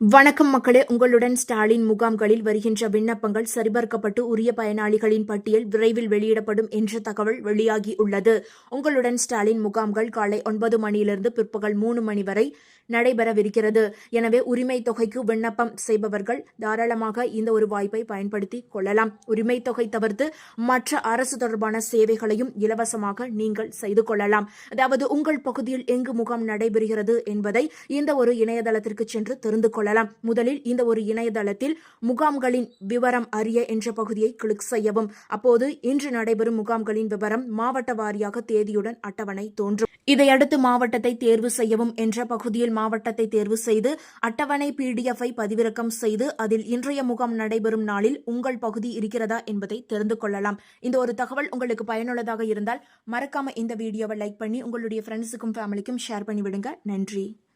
வணக்கம் மக்களே. உங்களுடன் ஸ்டாலின் முகாம்களில் வருகின்ற விண்ணப்பங்கள் சரிபார்க்கப்பட்டு உரிய பயனாளிகளின் பட்டியல் விரைவில் வெளியிடப்படும் என்ற தகவல் வெளியாகி உள்ளது உங்களுடன் ஸ்டாலின் முகாம்கள் காலை ஒன்பது மணியிலிருந்து பிற்பகல் மூணு மணி வரை நடைபெறவிருக்கிறது. எனவே உரிமை தொகைக்கு விண்ணப்பம் செய்பவர்கள் தாராளமாக இந்த ஒரு வாய்ப்பை பயன்படுத்தி கொள்ளலாம். உரிமை தொகை தவிர்த்து மற்ற அரசு தொடர்பான சேவைகளையும் இலவசமாக நீங்கள் செய்து கொள்ளலாம். அதாவது உங்கள் பகுதியில் எங்கு முகாம் நடைபெறுகிறது என்பதை இந்த ஒரு இணையதளத்திற்கு சென்று தெரிந்து கொள்ளலாம். முதலில் இந்த ஒரு இணையதளத்தில் முகாம்களின் விவரம் அறிய என்ற பகுதியை கிளிக் செய்யவும். அப்போது இன்று நடைபெறும் முகாம்களின் விவரம் மாவட்ட வாரியாக தேதியுடன் அட்டவணை தோன்றும். இதையடுத்து மாவட்டத்தை தேர்வு செய்யவும் என்ற பகுதியில் மாவட்டத்தை தேர்வு செய்து அட்டவணை பிடிஎஃப் ஐ பதிவிறக்கம் செய்து அதில் இன்றைய முகாம் நடைபெறும் நாளில் உங்கள் பகுதி இருக்கிறதா என்பதை தெரிந்து கொள்ளலாம். இந்த ஒரு தகவல் உங்களுக்கு பயனுள்ளதாக இருந்தால் மறக்காம இந்த வீடியோவை லைக் பண்ணி உங்களுடைய ஃப்ரெண்ட்ஸுக்கும் ஃபேமிலிக்கும் ஷேர் பண்ணி விடுங்க நன்றி.